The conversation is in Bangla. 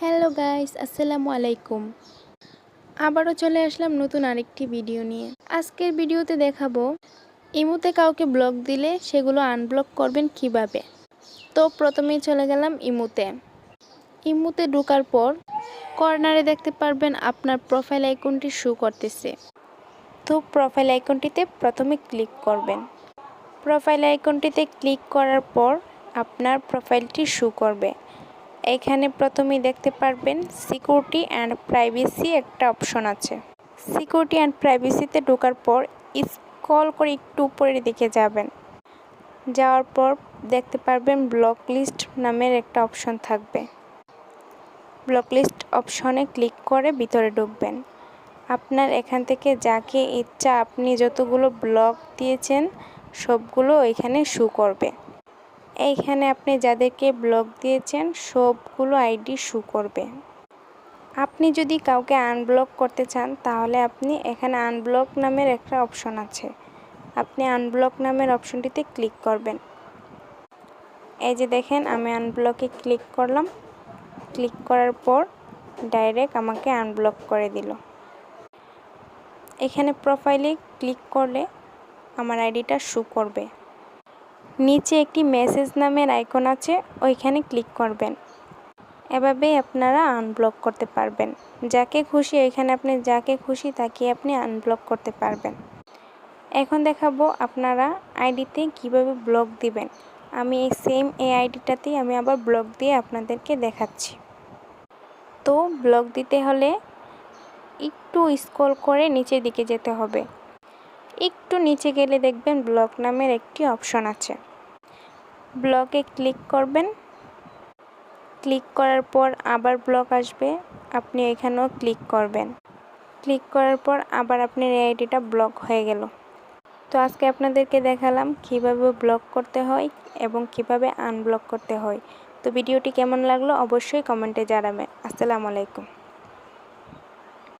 হ্যালো গাইস, আসসালামু আলাইকুম। আবারও চলে আসলাম নতুন আরেকটি ভিডিও নিয়ে। আজকের ভিডিওতে দেখাবো, ইমুতে কাউকে ব্লক দিলে সেগুলো আনব্লক করবেন কীভাবে? তো প্রথমেই চলে গেলাম ইমুতে। ইমুতে ঢোকার পর কর্নারে দেখতে পারবেন আপনার প্রোফাইল আইকনটি শু করতেছে। তো প্রোফাইল আইকনটিতে প্রথমে ক্লিক করবেন। প্রোফাইল আইকনটিতে ক্লিক করার পর আপনার প্রোফাইলটি শু করবে। এখানে প্রথমেই দেখতে পারবেন সিকিউরিটি অ্যান্ড প্রাইভেসি একটা অপশন আছে। সিকিউরিটি অ্যান্ড প্রাইভেসিতে ঢোকার পর স্ক্রল করে একটু উপরের দিকে যাবেন। যাওয়ার পর দেখতে পারবেন ব্লক লিস্ট নামের একটা অপশন থাকবে। ব্লক লিস্ট অপশনে ক্লিক করে ভিতরে ঢুকবেন। আপনার এখান থেকে যাকে ইচ্ছা আপনি যতগুলো ব্লক দিয়েছেন, সবগুলো এখানে শু করবে। এইখানে আপনি যাদেরকে ব্লক দিয়েছেন, সবগুলো আইডি শু করবে। আপনি যদি কাউকে আনব্লক করতে চান, তাহলে আপনি এখানে আনব্লক নামের একটা অপশন আছে। আপনি আনব্লক নামের অপশনটিতে ক্লিক করবেন। এই যে দেখেন, আমি আনব্লকে ক্লিক করলাম। ক্লিক করার পর ডাইরেক্ট আমাকে আনব্লক করে দিল। এখানে প্রোফাইলে ক্লিক করলে আমার আইডিটা শু করবে। নিচে একটি মেসেজ নামের আইকন আছে, ওইখানে ক্লিক করবেন। এভাবে আপনারা আনব্লক করতে পারবেন। যাকে খুশি ওইখানে আপনি যাকে খুশি তাকে আপনি আনব্লক করতে পারবেন। এখন দেখাবো আপনারা আইডিতে কীভাবে ব্লক দিবেন। আমি এই সেম এই আইডিটাতেই আমি আবার ব্লক দিয়ে আপনাদেরকে দেখাচ্ছি। তো ব্লক দিতে হলে একটু স্ক্রল করে নিচের দিকে যেতে হবে। একটু নিচে গেলে দেখবেন ব্লক নামের একটি অপশন আছে। ব্লকে ক্লিক করবেন। ক্লিক করার পর আবার ব্লক আসবে। আপনি এখানেও ক্লিক করবেন। ক্লিক করার পর আবার আপনার আইডিটা ব্লক হয়ে গেল। তো আজকে আপনাদেরকে দেখালাম কীভাবে ব্লক করতে হয় এবং কীভাবে আনব্লক করতে হয়। তো ভিডিওটি কেমন লাগল অবশ্যই কমেন্টে জানাবেন। আসসালামু আলাইকুম।